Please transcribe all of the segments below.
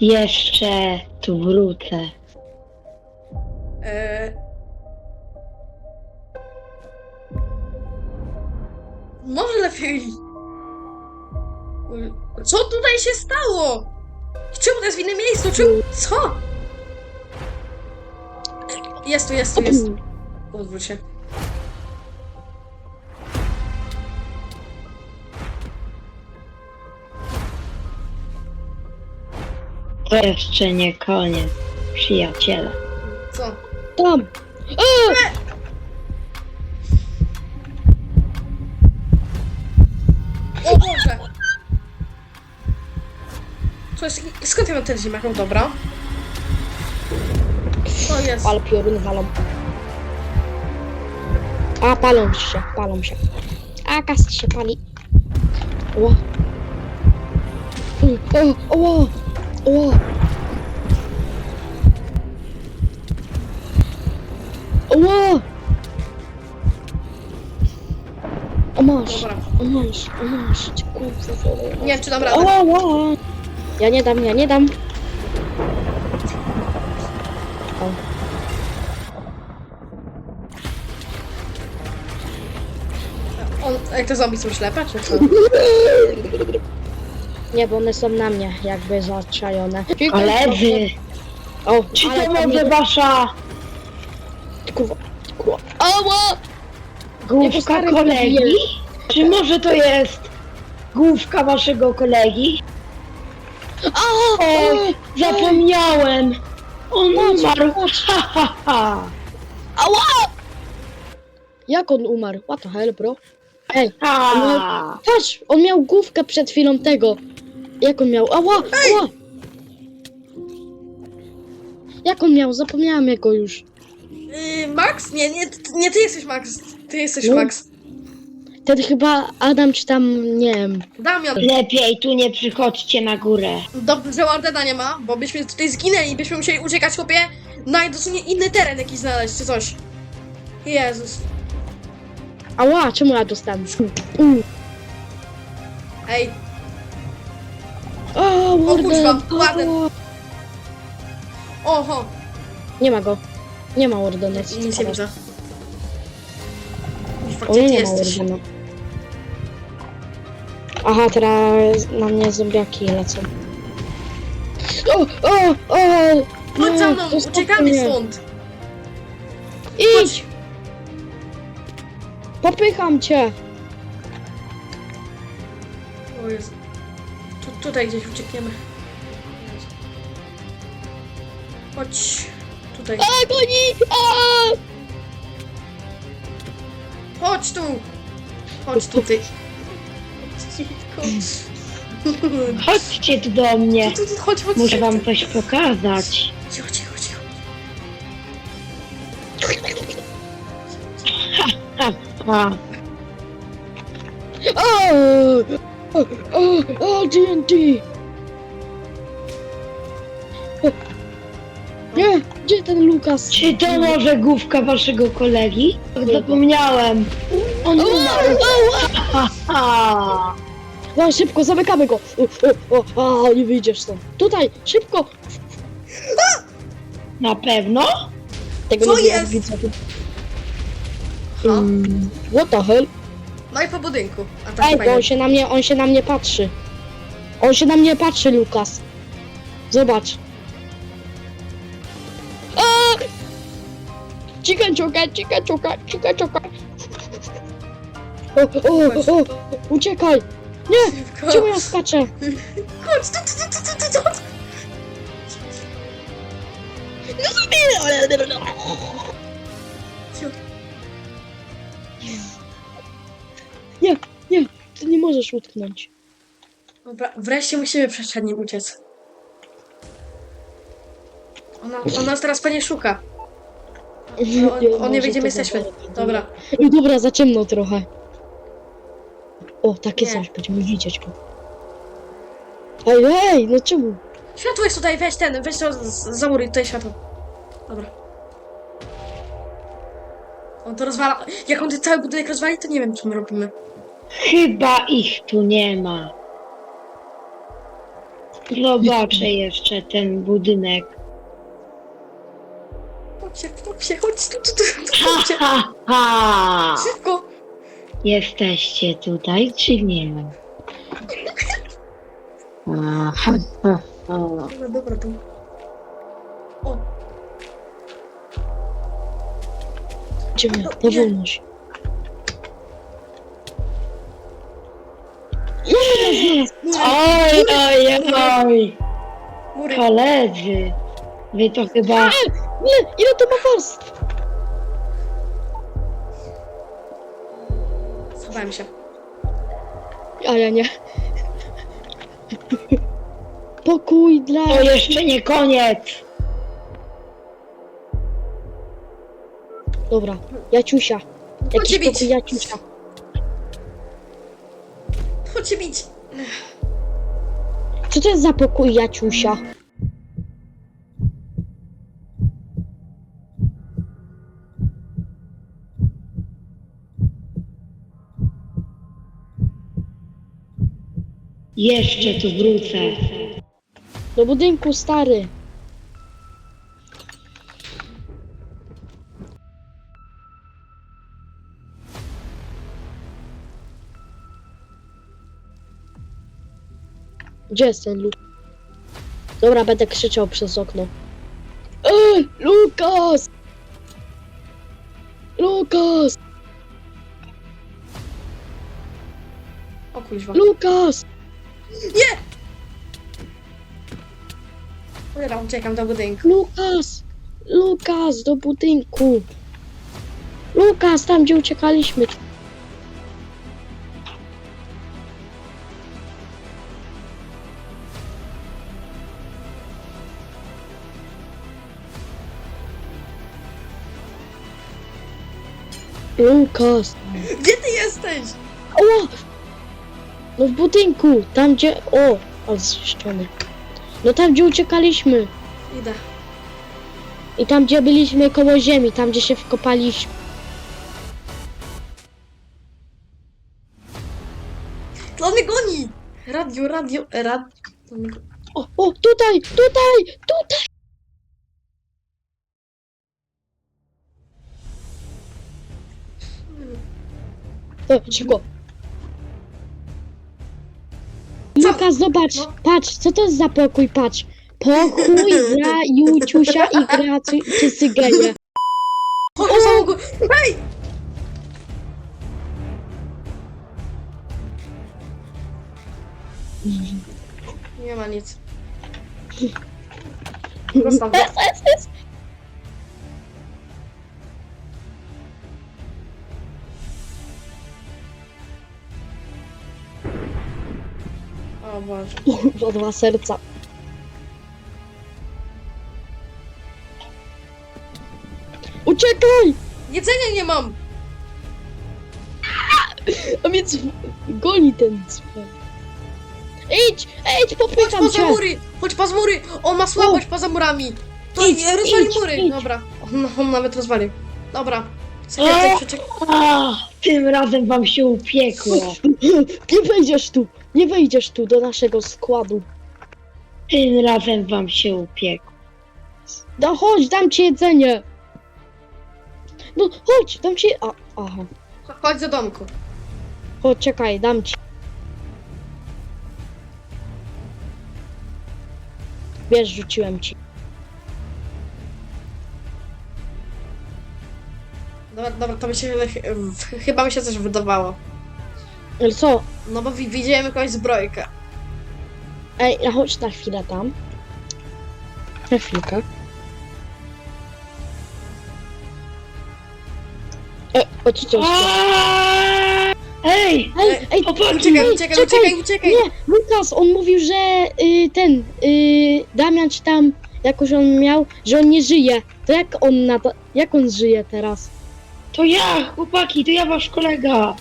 Jeszcze tu wrócę. Eee... Może lepiej. Co tutaj się stało? Czemu to jest w innym miejscu? Czemu? Co? Jest tu, jest tu, jest. Odwróć się. To jeszcze nie koniec, przyjaciele. Co? Tam! O Boże! Co jest? Skąd ja mam ten zimak? No dobra. O jest. Ale pioruny walą. A, palą się, palą się. A, kas się pali. O. Mm, O, o, o. O. O masz, Dobra. o masz, o masz, kurwa. Nie wiem, czy dam radę. O, o. Ja nie dam, ja nie dam. O. On, jak te zombie są ślepe, czy co? Nie, bo one są na mnie jakby zaczajone. Koledzy, O, czy ale to może wasza Kurwa, kurwa. Ała! główka kolegi? Czy może to jest główka waszego kolegi? O, zapomniałem! On umarł! Ha, ha, ha. Ała! Jak on umarł? What the hell, bro? Ej, Ha. patrz! On miał główkę przed chwilą tego. Jak on miał? Ała! Ała! Jak on miał? Zapomniałem jego już. Yy, Max? Nie, nie, ty- nie ty jesteś Max. Ty jesteś No. Max. Ten chyba Adam czy tam, nie wiem. Damian. Lepiej tu nie przychodźcie na górę. Dobrze, że Wardena nie ma, bo byśmy tutaj zginęli i byśmy musieli uciekać, chłopie, na dosłownie inny teren jakiś znaleźć, czy coś. Jezus. Ała, czemu ja dostałem? Mm. Ej, O, Warden! kurwa, Warden. O, oho. Nie ma go. Nie ma Wardena. Nic nie widzę. O, Gdzie ty nie ma jesteś? Aha, teraz na mnie zombiaki lecą. O, o, o! Chodź nie, za mną, uciekamy mnie. stąd. Idź! Popycham cię! O Jezu. Tu, tutaj gdzieś uciekniemy. Chodź. Tutaj. Goni! Chodź tu! Chodź tu, ty. Chodź. Chodźcie tu do mnie. Tu, tu, tu, chodź, chodź. Muszę wam coś pokazać. Cicho, cicho, cicho. Ha, ha. O! O, o, o, TNT! Gdzie ten Lukas? Czy to może główka waszego kolegi? Zapomniałem. On umarł. Ha, ha. No, szybko, zamykamy go! O, o, o, a, nie wyjdziesz stąd. Tutaj, szybko! Na pewno? Tego Co nie jest? widzę. Ha? Mm, What the hell? No i po budynku. A tak Ej, bo fajnie. on się na mnie, on się na mnie patrzy. On się na mnie patrzy, Lukas. Zobacz. Chicken czuka, chicken czuka, chicken czuka. O, o, o, uciekaj! Nie! Szybko. Czemu ja skaczę? Chodź, tu, tu, tu, tu, tu, tu. Cicho. Nie, nie, ty nie możesz utknąć. Dobra, wreszcie musimy przed nim uciec. Ona, on nas teraz pewnie szuka. On, on nie wie, gdzie my jesteśmy. Dobra. Ej, dobra, za ciemno trochę. O, takie Nie. coś, będziemy widzieć go. Ej, ej, no czemu? Światło jest tutaj, weź ten, weź to, z- zamuruj tutaj światło. Dobra. On to rozwala. Jak on ten cały budynek rozwali, to nie wiem, co my robimy. Chyba ich tu nie ma. Zobaczę jeszcze ten budynek. Chodźcie, chodź tu, tu, tu, tu, Ha, chodźcie. ha, ha! Szybko. Jesteście tutaj, czy nie? Aha, ha, ha. Dobra, dobra, tu. O, Idziemy, powolność. mury, Oj, oj, oj! mury. Koledzy! Wy to chyba... Nie, ile to ma warstw? Schowałem się. A ja nie. Pokój dla... To jeszcze nie koniec! Dobra, Jaciusia. Chodźcie Jakiś bić. pokój Jaciusia. Chodźcie bić. Co to jest za pokój Jaciusia? Jeszcze tu wrócę. Do budynku stary. Gdzie jest ten Lukas? Dobra, będę krzyczał przez okno. Ej, Lukas! Lukas! O kuźwa. Lukas! Cholera, uciekam do budynku. Lukas! Lukas, do budynku! Lukas, tam gdzie uciekaliśmy. Lukas! Gdzie ty jesteś? O! No w budynku, tam gdzie... O! Ale zniszczony. No tam gdzie uciekaliśmy. Idę. I tam gdzie byliśmy koło ziemi, tam gdzie się wkopaliśmy. To on mnie goni! Radio, radio, rad... to mnie go- O, o, tutaj, tutaj, tutaj! O, cicho. Co? Lukas, zobacz, No. patrz, co to jest za pokój, patrz. Pokój dla Juciusia i graczy czy Cygenie. Chodź do samochodu! Hej! Nie ma nic. Zostaw go. O Boże. O, dwa serca. Uciekaj! Jedzenia nie mam! A więc goni ten cwel. Idź, idź, Chodź popycham poza cię. mury! Chodź poza mury! On ma słabość poza murami! To Idź, idź, rozwali idź, mury! idź. Dobra. On, on nawet rozwalił. Dobra. Przeczek... A, tym razem wam się upiekło. Nie wejdziesz tu, nie wejdziesz tu do naszego składu. Tym razem wam się upiekło. No chodź, dam ci jedzenie. No chodź, dam ci... A, aha. Chodź do domku. Chodź, czekaj, dam ci. Wiesz, rzuciłem ci. Dobra, dobra, to mi się... ch- Chyba mi się coś wydawało. Ale co? No bo wi- widziałem jakąś zbrojkę. Ej, a chodź na chwilę tam. Na chwilkę. E, o co to jest? Aaaa! Ej! Ej, ej, Uciekaj, ej, uciekaj, czekaj. uciekaj, uciekaj! Nie, Lukas, on mówił, że y, ten, y, Damian czy tam jakoś on miał, że on nie żyje. To jak on na to, jak on żyje teraz? To ja, chłopaki, to ja wasz kolega.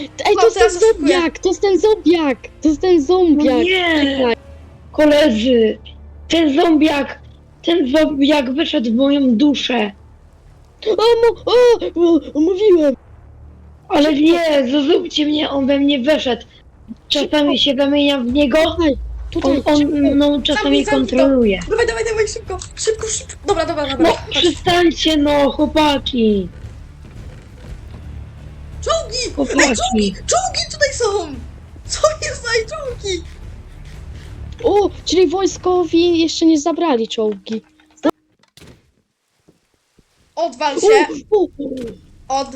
Ej, to jest ten zombiak, to jest ten zombiak, to jest ten No zombiak. nie, koledzy, ten zombiak, ten zombiak wyszedł w moją duszę. O, mo, o, o, mówiłem. Ale nie, zrozumcie mnie, on we mnie weszedł. Czasami się zamieniam w niego, Tutaj, On, on no, czasami Zamknij, zamknij to. kontroluje. Dawaj, dawaj, dawaj, szybko, szybko, szybko. Dobra, dobra, dobra. No, Chodź. przestańcie no, chłopaki. Czołgi! Ej, czołgi! Czołgi tutaj są! Co jest za czołgi? O, czyli wojskowi jeszcze nie zabrali czołgi. Odwal się U, u, u. od...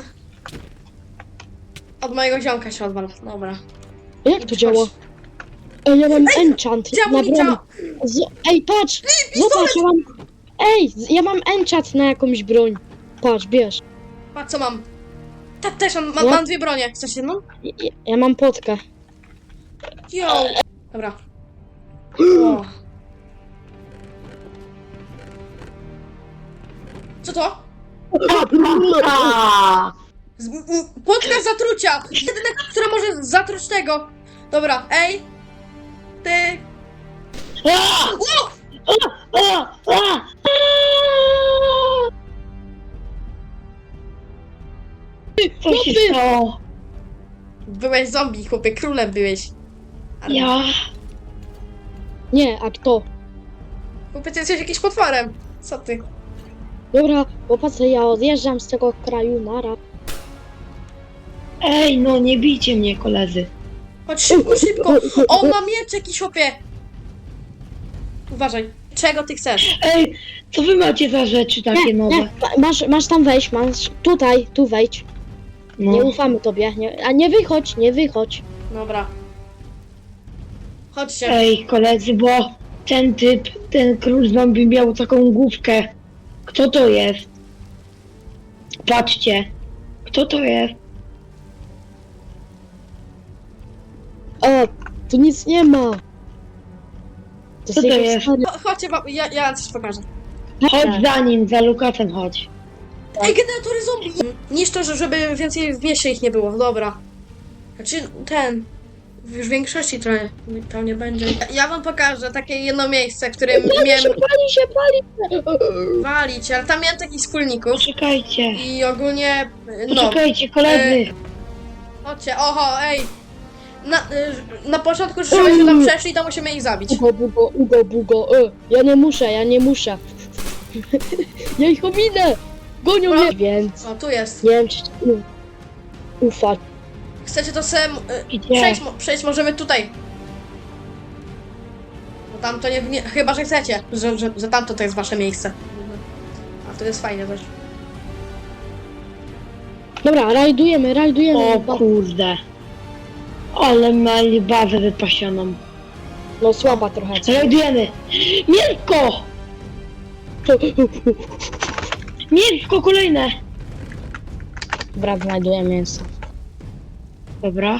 Od mojego ziomka się odwal. Dobra. Jak to działa? Ej, ja mam enchant na broń. Z... Ej, patrz! Zobacz, ja mam... Ej, z- ja mam enchant na jakąś broń. Patrz, bierz. Patrz co mam. Tak, też mam, mam, No. mam dwie bronie. Chcesz jedną? Ja, ja mam potkę. Yo! Dobra. O. Co to? Z- Płotka zatrucia! Jedyna, która może zatruć tego. Dobra, ej! Ty! O! Co się Chłopy. stało? Byłeś zombie, chłopie, królem byłeś. Ale- Ja? Nie, a kto? Chłopie, ty jesteś jakimś potworem. Co ty? Dobra, chłopacy, ja odjeżdżam z tego kraju, nara. Ej, no nie bijcie mnie, koledzy. Chodź szybko, szybko! On ma miecz jakiś, chłopie! Uważaj. Czego ty chcesz? Ej, co wy macie za rzeczy takie Nie, nowe? nie, ma- masz, masz tam wejść, masz tutaj, tu wejdź. Nie No. ufamy tobie, nie, a nie wychodź, nie wychodź. Dobra. Chodźcie. Ej, koledzy, bo ten typ, ten król zombie miał taką główkę. Kto to jest? Patrzcie. Kto to jest? O, tu nic nie ma. To Co to jest? stary- Cho- Chodźcie, bo ja, ja coś pokażę. Chodź za nim, za Lukasem chodź. Ej, generatory zombie! Niszczą, że- żeby więcej w mieście ich nie było. Dobra. Znaczy, ten... Już w większości trochę tam nie będzie. Ja wam pokażę takie jedno miejsce, w którym Pali się, miałem pali się, pali się. walić, ale tam miałem takich wspólników Poczekajcie. i ogólnie, no, Poczekajcie, koledzy. chodźcie, oho, ej. Na, y, na początku, żebyśmy tam przeszli, to musimy ich zabić. Ugo, bugo, ugo, bugo, e, ja nie muszę, ja nie muszę. ja ich ominę. Gonią No. mnie, więc O, tu jest. nie wiem, czy u- ufać. Chcecie to sem... Y, Gdzie? przejść, mo- przejść możemy tutaj. Bo tam to nie, nie... Chyba, że chcecie, że, że, że tamto to jest wasze miejsce. A to jest fajne też. Dobra, rajdujemy, rajdujemy. O kurde. Ale mieli bazę wypasioną. No słaba trochę. Znajdujemy. Mięsko! Mięsko kolejne. Dobra, znajduję mięso. Dobra.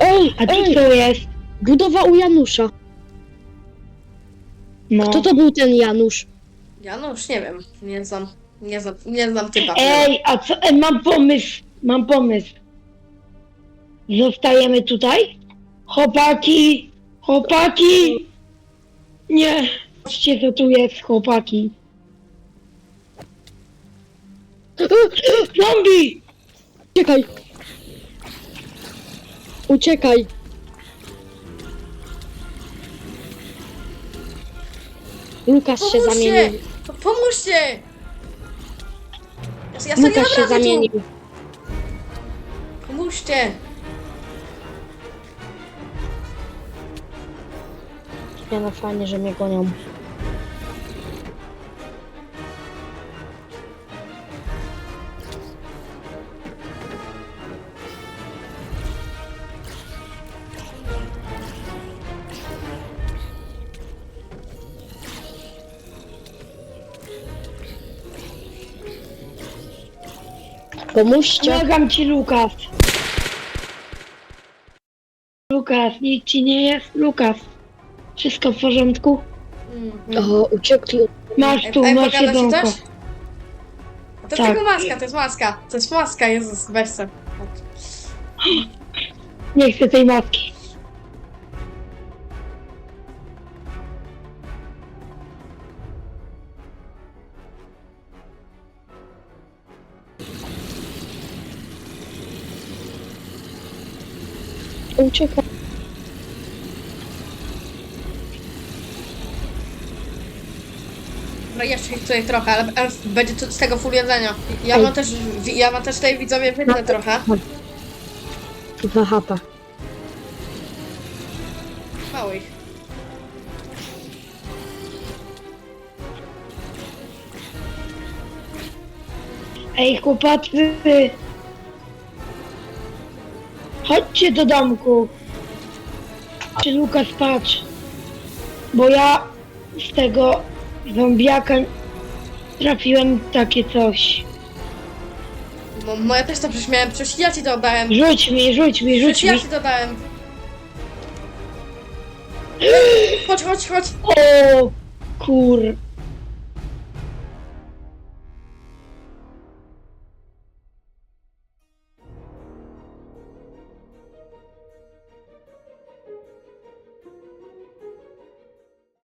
Ej, A co ej, to jest? budowa u Janusza. No. Kto to był ten Janusz? Ja już nie wiem. Nie znam. Nie znam, nie znam typa. Ej, a co? E, mam pomysł. Mam pomysł. Zostajemy tutaj? Chłopaki! Chłopaki! Nie. Patrzcie co tu jest, chłopaki. Zombie! Uciekaj! Uciekaj! Lukas się Pomóżcie! zamienił. Po- Pomóżcie! Ja, ja sobie nie Lukas się tu. zamienił. Pomóżcie! Nie no fajnie, że mnie gonią. Pomóżcie. Pomagam ci, Lukas. Lukas, nic ci nie jest? Lukas. Wszystko w porządku? Mm. O, uciekli. Masz tu, Ej, masz pokażę ci jedzonko. coś? To jest Tak. tylko maska, to jest maska. To jest maska, Jezus, weź se. Nie chcę tej matki. ucieka. Dobra, no jeszcze ich tutaj trochę, ale elf będzie tu z tego full jedzenia. Ja mam też, ja mam też tej widzowie wydnę No. trochę. Na chatę. Mało ich. Ej, chłopacy! Chodźcie do domku. Czy Lukas patrz? Bo ja z tego zombiaka trafiłem takie coś. No, no ja też to przecież miałem, przecież ja ci to dałem. Rzuć mi, rzuć mi, rzuć Przecież ja mi. ci to dałem. Chodź, chodź, chodź. O kur...